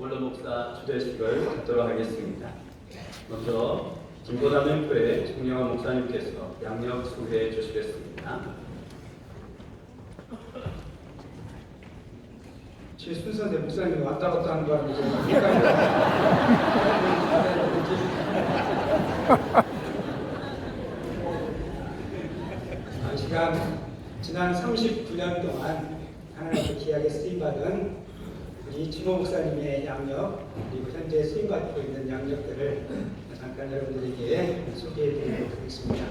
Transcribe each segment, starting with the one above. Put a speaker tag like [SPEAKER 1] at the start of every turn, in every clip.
[SPEAKER 1] 원로 목사 주대식을 듣도록 하겠습니다. 먼저 김보담교회 정영환 목사님께서 양력 소개해 주시겠습니다.
[SPEAKER 2] 제 순서대 목사님이 왔다 갔다 하는 좀 헷갈려요. 아, 지난 39년 동안 하나님의 기약에 쓰임받은 우리 주모 목사님의 양력 그리고 현재 쓰임받고 있는 양력들을 잠깐 여러분들에게 소개해 드리도록 하겠습니다.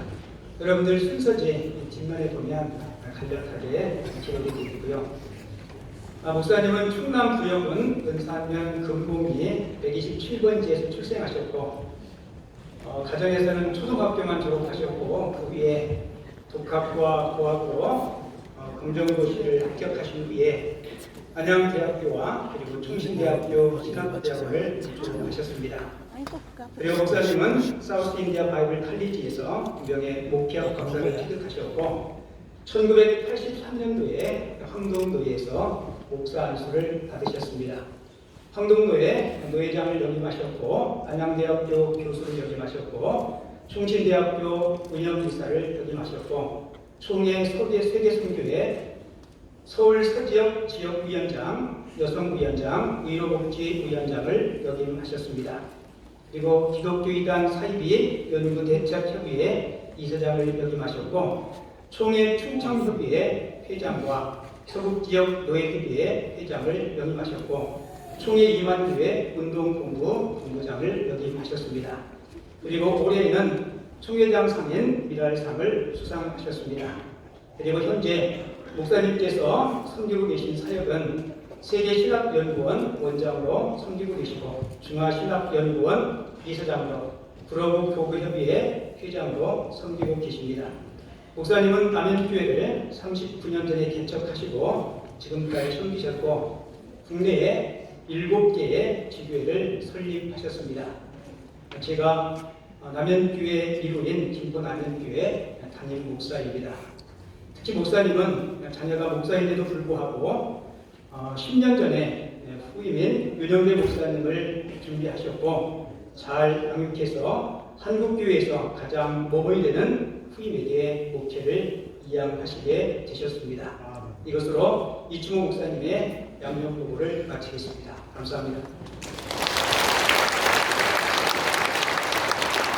[SPEAKER 2] 여러분들 순서지 뒷면에 보면 간략하게 있고요. 아, 목사님은 충남 부영군 은산면 금봉이 127번지에서 출생하셨고 어, 가정에서는 초등학교만 졸업하셨고 그 위에 독학과 고학으로 어, 검정고시를 합격하신 후에 안양대학교와 그리고 충신대학교 신학대학을 졸업하셨습니다. 그리고 목사님은 사우스 인디아 바이블 칼리지에서 유명의 목회학 박사를 취득하셨고 1983년도에 황동도에서 목사 안수를 받으셨습니다. 황동도에 노회장을 역임하셨고 안양대학교 교수를 역임하셨고 충신대학교 운영이사를 역임하셨고 총회 소개 세계 선교회 서울 서지역 지역위원장, 여성위원장, 의료복지위원장을 역임하셨습니다. 그리고 기독교이단 사이비 연구 대책협의회 이사장을 역임하셨고 총회 충청협의회 회장과 서북지역 노예협의회 회장을 역임하셨고 총회 이만교회 운동본부 본부장을 역임하셨습니다. 그리고 올해에는 총회장 상인 미랄상을 수상하셨습니다. 그리고 현재 목사님께서 섬기고 계신 사역은 세계신학연구원 원장으로 섬기고 계시고 중화신학연구원 이사장으로 구로구 교구협의회 회장으로 섬기고 계십니다. 목사님은 남현교회를 39년 전에 개척하시고 지금까지 섬기셨고 국내에 7개의 지교회를 설립하셨습니다. 제가 남현교회 이루인 김포 남현교회 담임 목사입니다. 특히 목사님은 자녀가 목사인데도 불구하고 어, 10년 전에 후임인 윤영대 목사님을 준비하셨고 잘 양육해서 한국교회에서 가장 모범이 되는 후임에게 목회를 이양하시게 되셨습니다. 이것으로 이충호 목사님의 양육 보고를 마치겠습니다. 감사합니다.